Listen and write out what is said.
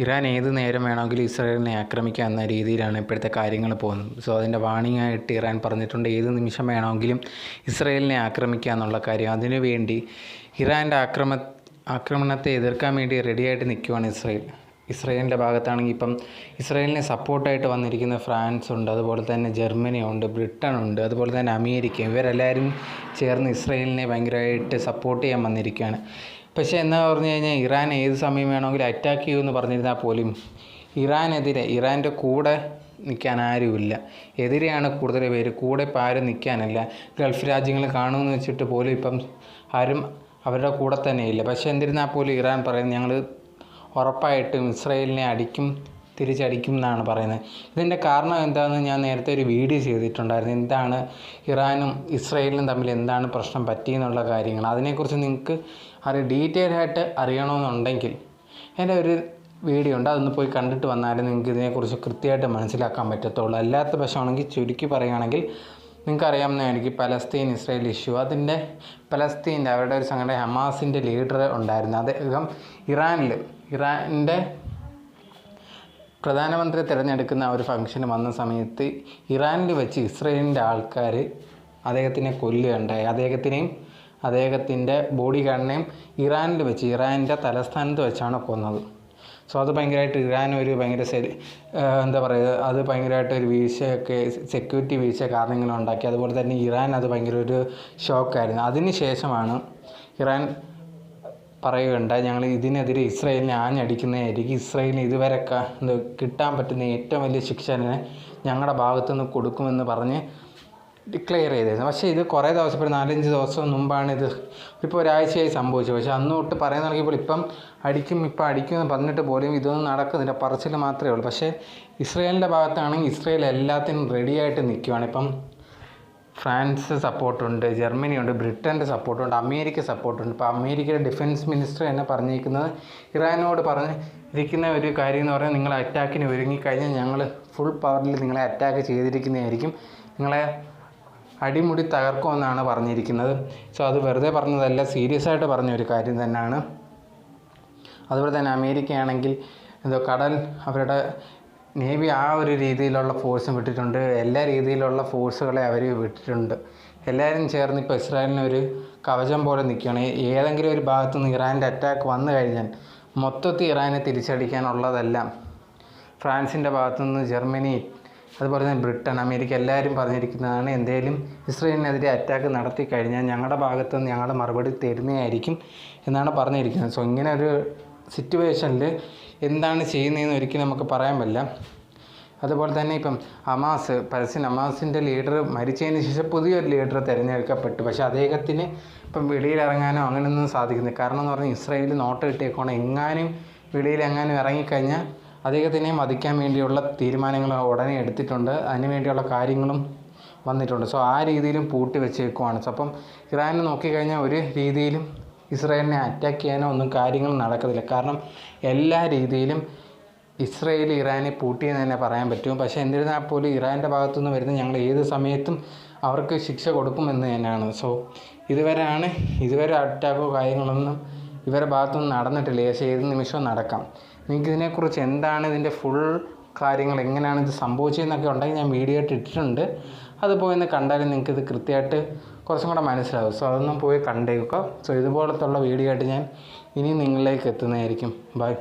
Iran ഏത് നേരം വേണമെങ്കിലും ഇസ്രായേലിനെ ആക്രമിക്കാം എന്ന രീതിയിലാണ് ഇപ്പോഴത്തെ കാര്യങ്ങൾ പോകുന്നത്. സോ അതിന്റെ വാണിംഗ് ആയിട്ട് ഇറാൻ പറഞ്ഞിട്ടുണ്ട് ഏത് നിമിഷം വേണമെങ്കിലും ഇസ്രായേലിനെ ആക്രമിക്കുക എന്നുള്ള കാര്യം. അതിനുവേണ്ടി ഇറാന്റെ ആക്രമ ആക്രമണത്തെ എതിർക്കാൻ വേണ്ടി റെഡിയായിട്ട് നിൽക്കുവാണ് ഇസ്രായേൽ. ഇസ്രായേലിന്റെ ഭാഗത്താണെങ്കിൽ ഇപ്പം ഇസ്രായേലിനെ സപ്പോർട്ടായിട്ട് വന്നിരിക്കുന്ന ഫ്രാൻസ് ഉണ്ട് അതുപോലെ തന്നെ ജർമ്മനി ഉണ്ട് ബ്രിട്ടൻ ഉണ്ട് അതുപോലെ തന്നെ അമേരിക്ക ഇവരെല്ലാവരും ചേർന്ന് ഇസ്രായേലിനെ ഭയങ്കരമായിട്ട് സപ്പോർട്ട് ചെയ്യാൻ വന്നിരിക്കുകയാണ്. പക്ഷേ എന്നാ പറഞ്ഞു കഴിഞ്ഞാൽ ഇറാൻ ഏത് സമയം വേണമെങ്കിലും അറ്റാക്ക് ചെയ്യുമെന്ന് പറഞ്ഞിരുന്നാൽ പോലും ഇറാനെതിരെ ഇറാന്റെ കൂടെ നിൽക്കാൻ ആരുമില്ല. എതിരെയാണ് കൂടുതൽ പേര് കൂടെ ഇപ്പോൾ ആരും നിൽക്കാനില്ല. ഗൾഫ് രാജ്യങ്ങൾ കാണുമെന്ന് വെച്ചിട്ട് പോലും ഇപ്പം ആരും അവരുടെ കൂടെ തന്നെ ഇല്ല. പക്ഷേ എന്നിരുന്നാൽ പോലും ഇറാൻ പറയുന്നത് ഞങ്ങൾ ഉറപ്പായിട്ടും ഇസ്രയേലിനെ അടിക്കും തിരിച്ചടിക്കും എന്നാണ് പറയുന്നത്. ഇതിന്റെ കാരണം എന്താണെന്ന് ഞാൻ നേരത്തെ ഒരു വീഡിയോ ചെയ്തിട്ടുണ്ടായിരുന്നു. എന്താണ് ഇറാനും ഇസ്രായേലും തമ്മിൽ എന്താണ് പ്രശ്നം പറ്റിയെന്നുള്ള കാര്യങ്ങൾ. അതിനെക്കുറിച്ച് നിങ്ങൾക്ക് അത് ഡീറ്റെയിൽ ആയിട്ട് അറിയണമെന്നുണ്ടെങ്കിൽ എന്റെ ഒരു വീഡിയോ ഉണ്ട്. അതൊന്ന് പോയി കണ്ടിട്ട് വന്നാലും നിങ്ങൾക്ക് ഇതിനെക്കുറിച്ച് കൃത്യമായിട്ട് മനസ്സിലാക്കാൻ പറ്റത്തുള്ളൂ. അല്ലാത്ത പക്ഷമാണെങ്കിൽ ചുരുക്കി പറയുകയാണെങ്കിൽ നിങ്ങൾക്ക് എനിക്ക് പലസ്തീൻ ഇസ്രായേൽ ഇഷ്യൂ. അതിന്റെ പലസ്തീന്റെ അവരുടെ ഒരു സംഘടന ഹമാസിന്റെ ലീഡർ ഉണ്ടായിരുന്നു. അദ്ദേഹം ഇറാനിൽ ഇറാന്റെ പ്രധാനമന്ത്രി തിരഞ്ഞെടുക്കുന്ന ഒരു ഫംഗ്ഷന് വന്ന സമയത്ത് ഇറാനിൽ വെച്ച് ഇസ്രയേലിന്റെ ആൾക്കാർ അദ്ദേഹത്തിനെ കൊല്ലുകയുണ്ടായി. അദ്ദേഹത്തിനെയും അദ്ദേഹത്തിന്റെ ബോഡി ഗാർഡിനെയും ഇറാനിൽ വെച്ച് ഇറാനിന്റെ തലസ്ഥാനത്ത് വെച്ചാണ് കൊന്നത്. സോ അത് ഭയങ്കരമായിട്ട് ഇറാൻ ഒരു ഭയങ്കര എന്താ പറയുക അത് ഭയങ്കരമായിട്ട് ഒരു വീഴ്ചയൊക്കെ സെക്യൂരിറ്റി വീഴ്ച കാരണങ്ങളും ഉണ്ടാക്കി. അതുപോലെ തന്നെ ഇറാൻ അത് ഭയങ്കര ഒരു ഷോക്കായിരുന്നു അതിന് ശേഷമാണ് ഇറാൻ പറയുകയുണ്ടായി. ഞങ്ങൾ ഇതിനെതിരെ ഇസ്രായേലിനെ ആഞ്ഞടിക്കുന്നതായിരിക്കും ഇസ്രായേലിന് ഇതുവരെ കിട്ടാൻ പറ്റുന്ന ഏറ്റവും വലിയ ശിക്ഷ തന്നെ ഞങ്ങളുടെ ഭാഗത്തുനിന്ന് കൊടുക്കുമെന്ന് പറഞ്ഞ് ഡിക്ലെയർ ചെയ്തിരുന്നു. പക്ഷേ ഇത് കുറേ ദിവസം ഇപ്പോൾ നാലഞ്ച് ദിവസം മുമ്പാണ് ഇത് ഇപ്പോൾ ഒരാഴ്ചയായി സംഭവിച്ചത്. പക്ഷേ അന്ന് തൊട്ട് പറയാൻ തുടങ്ങിയപ്പോൾ ഇപ്പം അടിക്കും ഇപ്പം അടിക്കും എന്ന് പറഞ്ഞിട്ട് പോലും ഇതൊന്നും നടക്കുന്നില്ല. പറച്ചിൽ മാത്രമേ ഉള്ളൂ. പക്ഷേ ഇസ്രയേലിന്റെ ഭാഗത്താണെങ്കിൽ ഇസ്രയേൽ എല്ലാത്തിനും റെഡിയായിട്ട് നിൽക്കുകയാണ് ഇപ്പം ഫ്രാൻസ് സപ്പോർട്ടുണ്ട് ജർമ്മനി ഉണ്ട് ബ്രിട്ടന്റെ സപ്പോർട്ടുണ്ട് അമേരിക്ക സപ്പോർട്ടുണ്ട്. ഇപ്പോൾ അമേരിക്കയുടെ ഡിഫൻസ് മിനിസ്റ്റർ തന്നെ പറഞ്ഞിരിക്കുന്നത് ഇറാനോട് പറഞ്ഞ് ഇരിക്കുന്ന ഒരു കാര്യം എന്ന് പറഞ്ഞാൽ നിങ്ങൾ അറ്റാക്കിന് ഒരുങ്ങിക്കഴിഞ്ഞാൽ ഞങ്ങൾ ഫുൾ പവറിൽ നിങ്ങളെ അറ്റാക്ക് ചെയ്തിരിക്കുന്നതായിരിക്കും. നിങ്ങളെ അടിമുടി തകർക്കുമെന്നാണ് പറഞ്ഞിരിക്കുന്നത്. സോ അത് വെറുതെ പറഞ്ഞതല്ല സീരിയസ് ആയിട്ട് പറഞ്ഞ ഒരു കാര്യം തന്നെയാണ്. അതുപോലെ തന്നെ അമേരിക്കയാണെങ്കിൽ എന്തോ കടൽ അവരുടെ നേവി ആ ഒരു രീതിയിലുള്ള ഫോഴ്സും വിട്ടിട്ടുണ്ട്. എല്ലാ രീതിയിലുള്ള ഫോഴ്സുകളെ അവർ വിട്ടിട്ടുണ്ട്. എല്ലാവരും ചേർന്ന് ഇപ്പോൾ ഇസ്രായേലിന് ഒരു കവചം പോലെ നിൽക്കുകയാണ്. ഏതെങ്കിലും ഒരു ഭാഗത്തു നിന്ന് ഇറാന്റെ അറ്റാക്ക് വന്നു കഴിഞ്ഞാൽ മൊത്തത്തിൽ ഇറാനെ തിരിച്ചടിക്കാനുള്ളതെല്ലാം ഫ്രാൻസിന്റെ ഭാഗത്തുനിന്ന് ജർമ്മനി അതുപോലെ തന്നെ ബ്രിട്ടൻ അമേരിക്ക എല്ലാവരും പറഞ്ഞിരിക്കുന്നതാണ് എന്തേലും ഇസ്രയേലിനെതിരെ അറ്റാക്ക് നടത്തി കഴിഞ്ഞാൽ ഞങ്ങളുടെ ഭാഗത്തുനിന്ന് ഞങ്ങളുടെ മറുപടി തരുന്നതായിരിക്കും എന്നാണ് പറഞ്ഞിരിക്കുന്നത്. സോ ഇങ്ങനെ ഒരു സിറ്റുവേഷനിൽ എന്താണ് ചെയ്യുന്നതെന്ന് ഒരിക്കലും നമുക്ക് പറയാൻ പറ്റില്ല. അതുപോലെ തന്നെ ഇപ്പം അമാസ് പരസ്യൻ അമാസിന്റെ ലീഡർ മരിച്ചതിന് ശേഷം പുതിയൊരു ലീഡർ തിരഞ്ഞെടുക്കപ്പെട്ടു. പക്ഷേ അദ്ദേഹത്തിന് ഇപ്പം വെളിയിലിറങ്ങാനോ അങ്ങനെയൊന്നും സാധിക്കുന്നില്ല. കാരണം എന്ന് പറഞ്ഞാൽ ഇസ്രായേൽ നോട്ട് കിട്ടിയേക്കോണം എങ്ങാനും വെളിയിൽ എങ്ങാനും ഇറങ്ങിക്കഴിഞ്ഞാൽ അദ്ദേഹത്തിനെ മതിക്കാൻ വേണ്ടിയുള്ള തീരുമാനങ്ങൾ ഉടനെ എടുത്തിട്ടുണ്ട്. അതിന് വേണ്ടിയുള്ള കാര്യങ്ങളും വന്നിട്ടുണ്ട്. സോ ആ രീതിയിലും പൂട്ടി വെച്ചേക്കുവാണ്. സോ അപ്പം ഇറാനെ നോക്കിക്കഴിഞ്ഞാൽ ഒരു രീതിയിലും ഇസ്രായേലിനെ അറ്റാക്ക് ചെയ്യാനോ ഒന്നും കാര്യങ്ങൾ നടക്കത്തില്ല. കാരണം എല്ലാ രീതിയിലും ഇസ്രയേൽ ഇറാനെ പൂട്ടിയെന്ന് തന്നെ പറയാൻ പറ്റും. പക്ഷേ എന്നിരുന്നാൽ പോലും ഇറാന്റെ ഭാഗത്തുനിന്ന് വരുന്ന ഞങ്ങൾ ഏത് സമയത്തും അവർക്ക് ശിക്ഷ കൊടുക്കുമെന്ന് തന്നെയാണ്. സോ ഇതുവരെയാണ് ഇതുവരെ അറ്റാക്കോ കാര്യങ്ങളൊന്നും ഇവരുടെ ഭാഗത്തുനിന്ന് നടന്നിട്ടില്ല. പക്ഷേ ഏത് നിമിഷവും നടക്കാം. നിങ്ങൾക്ക് ഇതിനെക്കുറിച്ച് എന്താണ് ഇതിന്റെ ഫുൾ കാര്യങ്ങൾ എങ്ങനെയാണ് ഇത് സംഭവിച്ചതെന്നൊക്കെ ഉണ്ടെങ്കിൽ ഞാൻ വീഡിയോ ആയിട്ട് ഇട്ടിട്ടുണ്ട്. അത് പോയി കണ്ടാലും നിങ്ങൾക്കിത് കൃത്യമായിട്ട് കുറച്ചും കൂടെ മനസ്സിലാവും. സോ അതൊന്നും പോയി കണ്ടേക്കുക സോ ഇതുപോലത്തുള്ള വീഡിയോ ആയിട്ട് ഞാൻ ഇനി നിങ്ങളിലേക്ക് എത്തുന്നതായിരിക്കും. ബൈ